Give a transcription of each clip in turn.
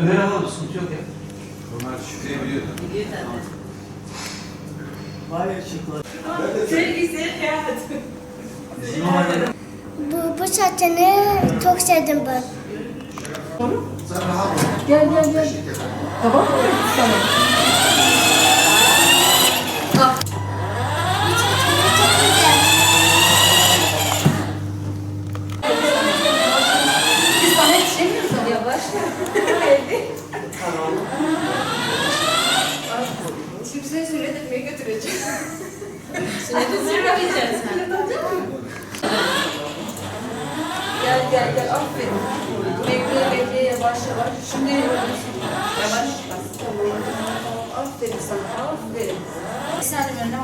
Ömer alalım, sıkıntı yok ya. Onlar şifreyi biliyordu. Sevgisi hayat. Normalde Bu, bu saçını çok sevdim ben. Gel gel gel. Tamam mı? Tamam. Bu saçını çok güzel. Biz sana yetişemiyoruz ama yavaş. Şimdi seni sünnet etmeye götüreceğim. Sünnet etmeyeceğim sen. Gel gel gel aferin. Bekle bekle yavaş yavaş. Şimdi yavaş. Tamam. Aferin sana aferin. Sen de önüne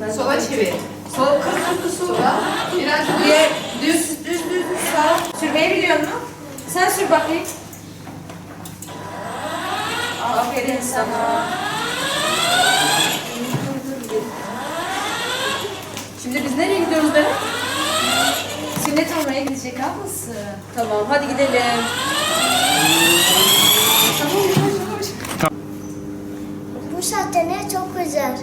bak. Sola çevir. Sol kız sola. Biraz düz düz düz düz sağ. Sürmeyi biliyor musun? Sen sür bakayım. Aferin sana. Şimdi biz nereye gidiyoruz Berat? Sünnet olmaya gidecek ablası. Tamam hadi gidelim. Tamam yavaş yavaş. Bu saçını çok güzel.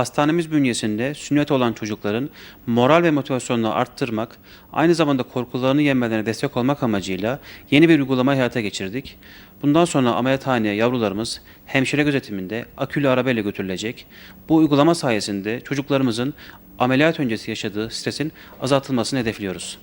Hastanemiz bünyesinde sünnet olan çocukların moral ve motivasyonunu arttırmak, aynı zamanda korkularını yenmelerine destek olmak amacıyla yeni bir uygulama hayata geçirdik. Bundan sonra ameliyathaneye yavrularımız hemşire gözetiminde akülü arabayla götürülecek. Bu uygulama sayesinde çocuklarımızın ameliyat öncesi yaşadığı stresin azaltılmasını hedefliyoruz.